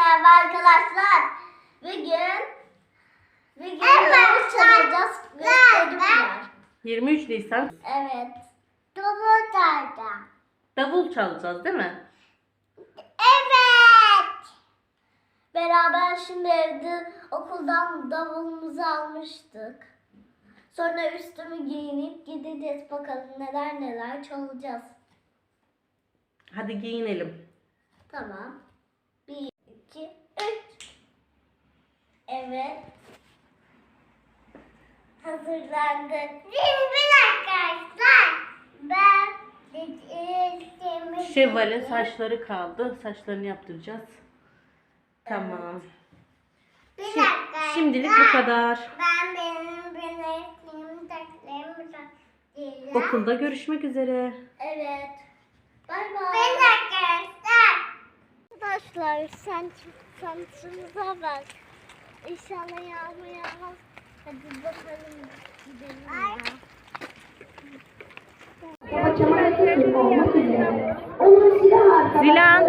merhaba arkadaşlar. Bugün bugün Evet, davul çalacağız. Gösterim ben- var. 23 Nisan Evet. Topu tarda. davul çalacağız değil mi? Evet. Beraber şimdi evde okuldan davulumuzu almıştık. Sonra üstümü giyinip gideceğiz bakalım neler neler çalacağız. Hadi giyinelim. Tamam. İki, üç. Evet. Hazırlandık. Şimdi arkadaşlar. Ben Şevval'in saçları kaldı. Saçlarını yaptıracağız. Tamam. Bir Şi- dakika. şimdilik bu kadar. Ben benim bilekliğimi. Okulda görüşmek üzere. Evet. Bay Bir bay. dakika arkadaşlar. Arkadaşlar sen sancımıza bak. İnşallah yağmur yağmaz. Hadi bakalım gidelim. ya. Zilan.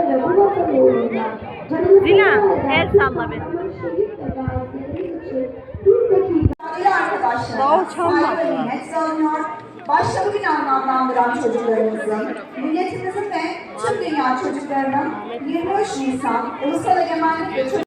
Zilan, el salla ve gazilerimiz için bir anlamlandıran çocuklarımızın, milletimizin ve tüm dünya çocuklarının 23 Nisan Ulusal Egemenlik ve Çocuk